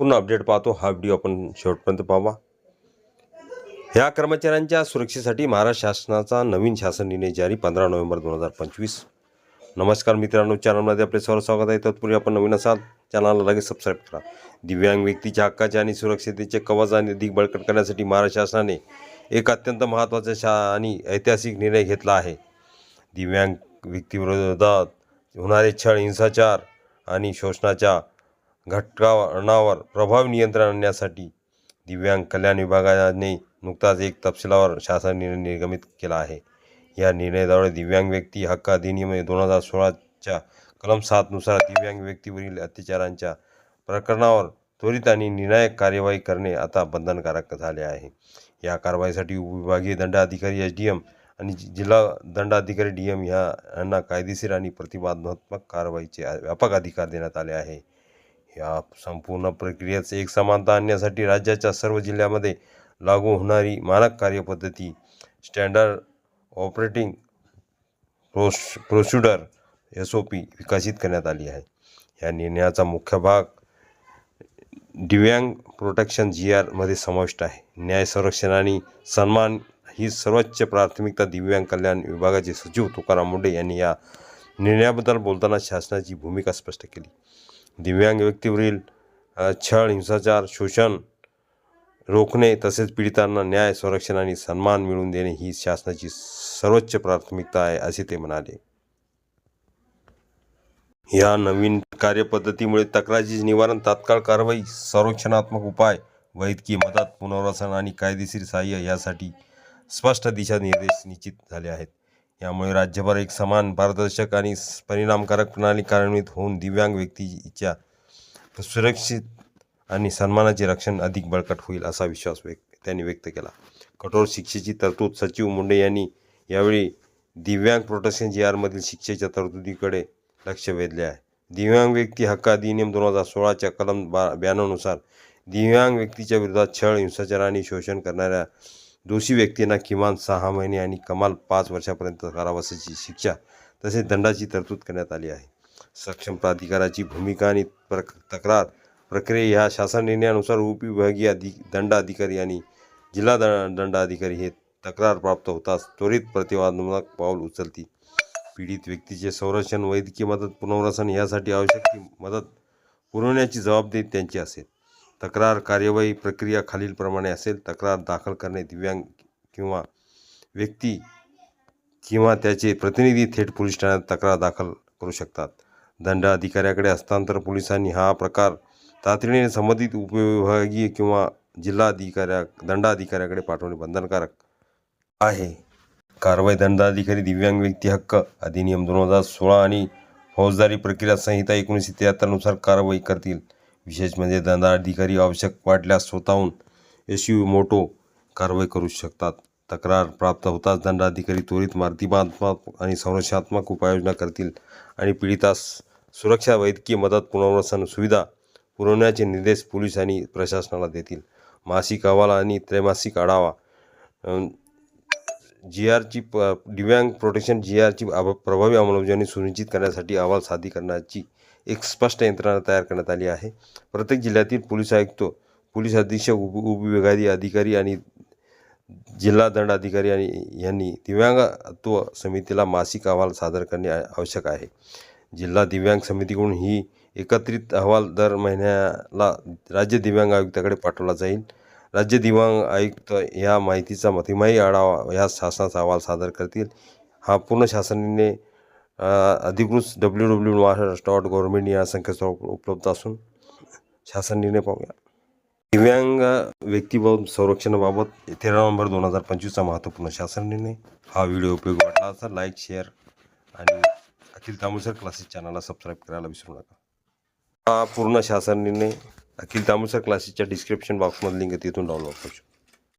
पूर्ण अपडेट पाहतो. हा व्हिडिओ आपण शेवटपर्यंत पाहावा. ह्या कर्मचाऱ्यांच्या सुरक्षेसाठी महाराष्ट्र शासनाचा नवीन शासन निर्णय जारी पंधरा नोव्हेंबर दोन हजार पंचवीस. नमस्कार मित्रांनो चॅनलमध्ये आपले सर्व स्वागत आहे. तत्पूर्वी आपण नवीन असाल चॅनलला लगेच सबस्क्राईब करा. दिव्यांग व्यक्तीच्या हक्काचे आणि सुरक्षिततेचे कवच आणि अधिक बळकट करण्यासाठी महाराष्ट्र शासनाने एक अत्यंत महत्त्वाचा शा आणि ऐतिहासिक निर्णय घेतला आहे. दिव्यांग व्यक्तीविरोधात होणारे छळ हिंसाचार आणि शोषणाच्या घटकावर प्रभावी नियंत्रण आणण्यासाठी दिव्यांग कल्याण विभागाने नुकताच एक तपशिलावर शासन निर्णय निर्गमित केला आहे. या निर्णयाद्वारे दिव्यांग व्यक्ती हक्क अधिनियम दोन हजार सोळाच्या कलम सातनुसार दिव्यांग व्यक्तीवरील अत्याचारांच्या प्रकरणावर त्वरित आणि निर्णायक कार्यवाही करणे आता बंधनकारक झाले आहे. या कारवाईसाठी उपविभागीय दंडाधिकारी एस डी एम आणि जिल्हा दंडाधिकारी डी एम ह्या यांना कायदेशीर आणि प्रतिबंधात्मक कारवाईचे व्यापक अधिकार देण्यात आले आहे. या संपूर्ण प्रक्रियेत एक समानता आणण्यासाठी राज्याच्या सर्व जिल्ह्यामध्ये लागू होणारी मानक कार्यपद्धती standard operating pro procedure S O P विकसित करण्यात आली आहे. या निर्णयाचा मुख्य भाग दिव्यांग प्रोटेक्शन जी आरमध्ये समाविष्ट आहे. न्याय संरक्षण आणि सन्मान ही सर्वोच्च प्राथमिकता दिव्यांग कल्याण विभागाचे सचिव तुकाराम मुंडे यांनी या निर्णयाबद्दल बोलताना शासनाची भूमिका स्पष्ट केली. दिव्यांग व्यक्तीवरील छळ हिंसाचार शोषण रोखणे तसेच पीडितांना न्याय संरक्षण आणि सन्मान मिळवून देणे ही शासनाची सर्वोच्च प्राथमिकता आहे असे ते म्हणाले. या नवीन कार्यपद्धतीमुळे तक्रारीचे निवारण तात्काळ कारवाई संरक्षणात्मक उपाय वैद्यकीय मदत पुनर्वसन आणि कायदेशीर सहाय्य यासाठी स्पष्ट दिशानिर्देश निश्चित झाले आहेत. यामुळे राज्यभर एक समान पारदर्शक आणि परिणामकारक प्रणाली कार्यान्वित होऊन दिव्यांग व्यक्तीच्या सुरक्षित आणि सन्मानाचे रक्षण अधिक बळकट होईल असा विश्वास व्यक्त त्यांनी व्यक्त केला. कठोर शिक्षेची तरतूद सचिव मुंडे यांनी यावेळी दिव्यांग प्रोटेक्शन जी आरमधील शिक्षेच्या तरतुदीकडे लक्ष वेधले आहे. दिव्यांग व्यक्ती हक्क अधिनियम दोन हजार सोळाच्या कलम बा ब्याण्णवनुसार दिव्यांग व्यक्तीच्या विरोधात छळ हिंसाचार आणि शोषण करणाऱ्या दोषी व्यक्तींना किमान सहा महिने आणि कमाल पाच वर्षापर्यंत कारावासाची शिक्षा तसेच दंडाची तरतूद करण्यात आली आहे. सक्षम प्राधिकाराची भूमिका आणि प्रक तक्रार प्रक्रिया ह्या शासन निर्णयानुसार उपविभागीय अधि दंडाधिकारी आणि जिल्हा दंड दंडाधिकारी हे तक्रार प्राप्त होताच त्वरित प्रतिवादात्मक पाऊल उचलतील. पीडित व्यक्तीचे संरक्षण वैद्यकीय मदत पुनर्वसन यासाठी आवश्यक ती मदत पुरवण्याची जबाबदारी त्यांची असेल. तक्रार कार्यवाही प्रक्रिया खालीलप्रमाणे असेल. तक्रार दाखल करणे दिव्यांग किंवा व्यक्ती किंवा त्याचे प्रतिनिधी थेट पोलीस ठाण्यात तक्रार दाखल करू शकतात. दंड अधिकाऱ्याकडे हस्तांतर पोलिसांनी हा प्रकार तातडीने संबंधित उपविभागीय किंवा जिल्हाधिकाऱ्या दंडाधिकाऱ्याकडे पाठवणे बंधनकारक आहे. कारवाई दंडाधिकारी दिव्यांग व्यक्ती हक्क अधिनियम दोन हजार सोळा आणि फौजदारी प्रक्रिया संहिता एकोणीसशे त्र्याहत्तरनुसार कारवाई करतील. विशेष म्हणजे दंडाधिकारी आवश्यक वाटल्यास स्वतःहून एस यू मोटो कारवाई करू शकतात. तक्रार प्राप्त होताच दंडाधिकारी त्वरित मार्तिमात्मक आणि संरक्षणात्मक उपाययोजना करतील आणि पीडितास सुरक्षा वैद्यकीय मदत पुनर्वसन सुविधा पुरवण्याचे निर्देश पोलीस आणि प्रशासनाला देतील. मासिक अहवाल आणि त्रैमासिक आढावा जी आरची प दिव्यांग प्रोटेक्शन जी आरची प्रभावी अंमलबजावणी सुनिश्चित करण्यासाठी अहवाल सादरीकरणाची एक स्पष्ट यंत्रणा तयार करण्यात आली आहे. प्रत्येक जिल्ह्यातील पोलीस आयुक्त पोलीस अधीक्षक उप उपविभागीय अधिकारी आणि जिल्हा दंडाधिकारी आणि यांनी दिव्यांगत्व समितीला मासिक अहवाल सादर करणे आवश्यक आहे. जिल्हा दिव्यांग समितीकडून ही एकत्रित अहवाल दर महिन्याला राज्य दिव्यांग आयुक्ताकडे पाठवला जाईल. राज्य दिव्यांग आयुक्त या माहितीचा तिमाही आढावा या शासनाचा अहवाल सादर करतील. हा पूर्ण शासनाने अधिकृत W W Maharashtra dot government या संकेतस्थळ उपलब्ध असून शासन निर्णय पाहूया. दिव्यांग व्यक्तीबाबत संरक्षणाबाबत तेरा नोव्हेंबर दोन हजार पंचवीसचा महत्त्वपूर्ण शासन निर्णय. हा व्हिडिओ उपयोग वाटला असा लाईक शेअर आणि अखिल तामुसर क्लासेस चॅनलला सबस्क्राईब करायला विसरू नका. हा पूर्ण शासन निर्णय अखिल तामुसर क्लासेसच्या डिस्क्रिप्शन बॉक्समध्ये लिंक तिथून डाउनलोड करू शकतो.